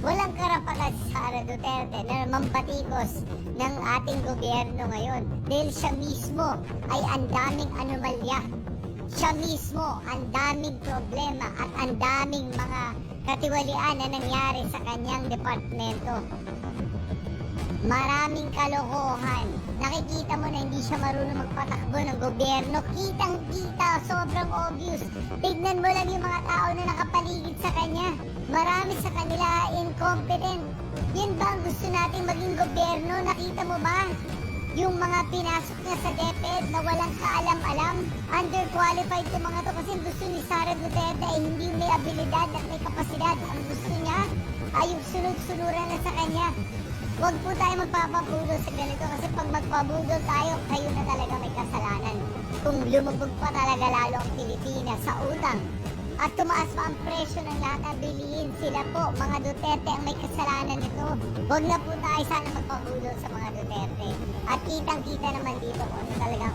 Walang karapatan si Sara Duterte na mampatikos ng ating gobyerno ngayon dahil siya mismo ay ang daming anomalya. Siya mismo ang daming problema at ang daming mga katiwalian na nangyari sa kanyang departamento. Maraming kalokohan. Nakikita mo na hindi siya marunong magpatakbo ng gobyerno. Kitang kita, sobrang obvious. Tignan mo lang yung mga tao na nakapaligid sa kanya. Marami sa kanila incompetent. Yun ba ang gusto nating maging gobyerno? Nakita mo ba? Yung mga pinasok niya sa DepEd na walang kaalam-alam, underqualified yung mga to kasi gusto ni Sara Duterte ay hindi may abilidad at may kapasidad. Ang gusto niya ay yung sunod-sunuran na sa kanya. Huwag po tayo magpapabudol sa ganito kasi pag magpabudol tayo, kayo na talaga may kasalanan. Kung lumubog pa talaga lalo ang Pilipinas sa utang at tumaas pa ang presyo ng lahat ng bilihin, sila po, mga Duterte ang may kasalanan nito. Huwag na po tayo sana magpabudol sa mga Duterte. At kitang-kita naman dito kung ano talagang